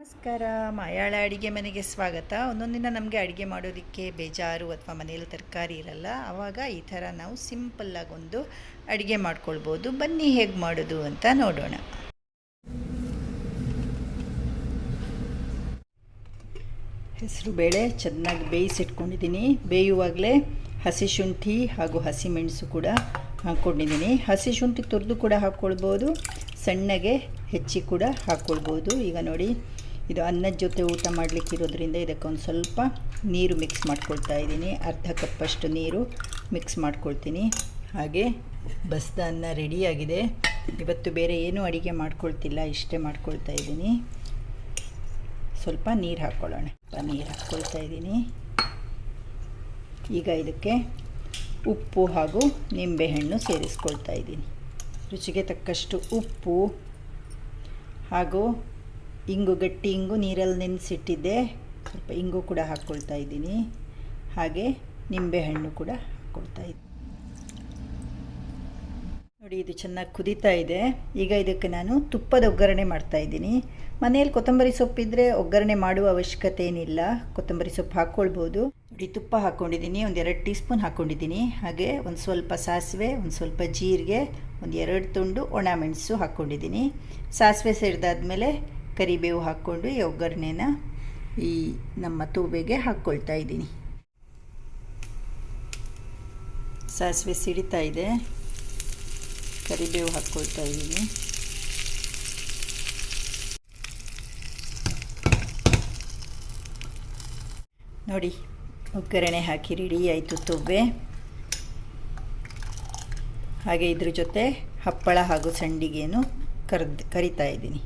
ನಮಸ್ಕಾರ, ಮಾಯಾಳ ಅಡುಗೆ ಮನೆಗೆ ಸ್ವಾಗತ. ಒಂದೊಂದಿನ ನಮಗೆ ಅಡುಗೆ ಮಾಡೋದಕ್ಕೆ ಬೇಜಾರು ಅಥವಾ ಮನೆಯಲ್ಲಿ ತರಕಾರಿ ಇರಲ್ಲ. ಆವಾಗ ಈ ಥರ ನಾವು ಸಿಂಪಲ್ಲಾಗಿ ಒಂದು ಅಡುಗೆ ಮಾಡ್ಕೊಳ್ಬೋದು. ಬನ್ನಿ ಹೇಗೆ ಮಾಡೋದು ಅಂತ ನೋಡೋಣ. ಹೆಸರು ಬೇಳೆ ಚೆನ್ನಾಗಿ ಬೇಯಿಸಿಟ್ಕೊಂಡಿದ್ದೀನಿ. ಬೇಯುವಾಗಲೇ ಹಸಿ ಶುಂಠಿ ಹಾಗೂ ಹಸಿ ಮೆಣಸು ಕೂಡ ಹಾಕ್ಕೊಂಡಿದ್ದೀನಿ. ಹಸಿ ಶುಂಠಿ ತುರಿದು ಕೂಡ ಹಾಕ್ಕೊಳ್ಬೋದು. ಸಣ್ಣಗೆ ಹೆಚ್ಚಿ ಕೂಡ ಹಾಕ್ಕೊಳ್ಬೋದು. ಈಗ ನೋಡಿ ಇದು ಅನ್ನದ ಜೊತೆ ಊಟ ಮಾಡಲಿಕ್ಕೆ ಇರೋದ್ರಿಂದ ಇದಕ್ಕೆ ಒಂದು ಸ್ವಲ್ಪ ನೀರು ಮಿಕ್ಸ್ ಮಾಡ್ಕೊಳ್ತಾ ಇದ್ದೀನಿ. ಅರ್ಧ ಕಪ್ಪಷ್ಟು ನೀರು ಮಿಕ್ಸ್ ಮಾಡ್ಕೊಳ್ತೀನಿ. ಹಾಗೆ ಬಸ್ದ ಅನ್ನ ರೆಡಿಯಾಗಿದೆ ಇವತ್ತು ಬೇರೆ ಏನೂ ಅಡುಗೆ ಮಾಡ್ಕೊಳ್ತಿಲ್ಲ, ಇಷ್ಟೇ ಮಾಡ್ಕೊಳ್ತಾ ಇದ್ದೀನಿ. ಸ್ವಲ್ಪ ನೀರು ಹಾಕ್ಕೊಳ್ಳೋಣ ನೀರು ಹಾಕ್ಕೊಳ್ತಾ ಇದ್ದೀನಿ. ಈಗ ಇದಕ್ಕೆ ಉಪ್ಪು ಹಾಗೂ ನಿಂಬೆಹಣ್ಣು ಸೇರಿಸ್ಕೊಳ್ತಾ ಇದ್ದೀನಿ. ರುಚಿಗೆ ತಕ್ಕಷ್ಟು ಉಪ್ಪು ಹಾಗೂ ಇಂಗು ಗಟ್ಟಿ ಇಂಗು ನೀರಲ್ಲಿ ನೆನೆಸಿಟ್ಟಿದ್ದೆ. ಸ್ವಲ್ಪ ಇಂಗು ಕೂಡ ಹಾಕ್ಕೊಳ್ತಾ ಇದ್ದೀನಿ. ಹಾಗೆ ನಿಂಬೆಹಣ್ಣು ಕೂಡ ಹಾಕ್ಕೊಳ್ತಾ ಇದ್ದೀನಿ ನೋಡಿ, ಇದು ಚೆನ್ನಾಗಿ ಕುದೀತಾ ಇದೆ. ಈಗ ಇದಕ್ಕೆ ನಾನು ತುಪ್ಪದ ಒಗ್ಗರಣೆ ಮಾಡ್ತಾ ಇದ್ದೀನಿ. ಮನೆಯಲ್ಲಿ ಕೊತ್ತಂಬರಿ ಸೊಪ್ಪಿದ್ರೆ ಒಗ್ಗರಣೆ ಮಾಡುವ ಅವಶ್ಯಕತೆ ಏನಿಲ್ಲ. ಕೊತ್ತಂಬರಿ ಸೊಪ್ಪು ಹಾಕ್ಕೊಳ್ಬೋದು ನೋಡಿ, ತುಪ್ಪ ಹಾಕ್ಕೊಂಡಿದ್ದೀನಿ ಒಂದು ಎರಡು ಟೀ ಸ್ಪೂನ್ ಹಾಕ್ಕೊಂಡಿದ್ದೀನಿ ಹಾಗೆ ಒಂದು ಸ್ವಲ್ಪ ಸಾಸಿವೆ, ಒಂದು ಸ್ವಲ್ಪ ಜೀರಿಗೆ, ಒಂದು ಎರಡು ತುಂಡು ಒಣ ಮೆಣಸು ಹಾಕ್ಕೊಂಡಿದ್ದೀನಿ ಸಾಸಿವೆ ಸೇರಿದಾದ್ಮೇಲೆ ಕರಿಬೇವು ಹಾಕ್ಕೊಂಡು ಈ ಒಗ್ಗರಣೆನ ಈ ನಮ್ಮ ತೂಬೆಗೆ ಹಾಕ್ಕೊಳ್ತಾ ಇದ್ದೀನಿ. ಸಾಸಿವೆ ಸಿಡಿತಾ ಇದೆ. ಕರಿಬೇವು ಹಾಕ್ಕೊಳ್ತಾ ಇದ್ದೀನಿ. ನೋಡಿ, ಒಗ್ಗರಣೆ ಹಾಕಿ ರೆಡಿ ಆಯಿತು ತೂಬೆ ಹಾಗೆ ಇದ್ರ ಜೊತೆ ಹಪ್ಪಳ ಹಾಗೂ ಸಂಡಿಗೆಯನ್ನು ಕರ್ದು ಕರಿತಾ ಇದ್ದೀನಿ.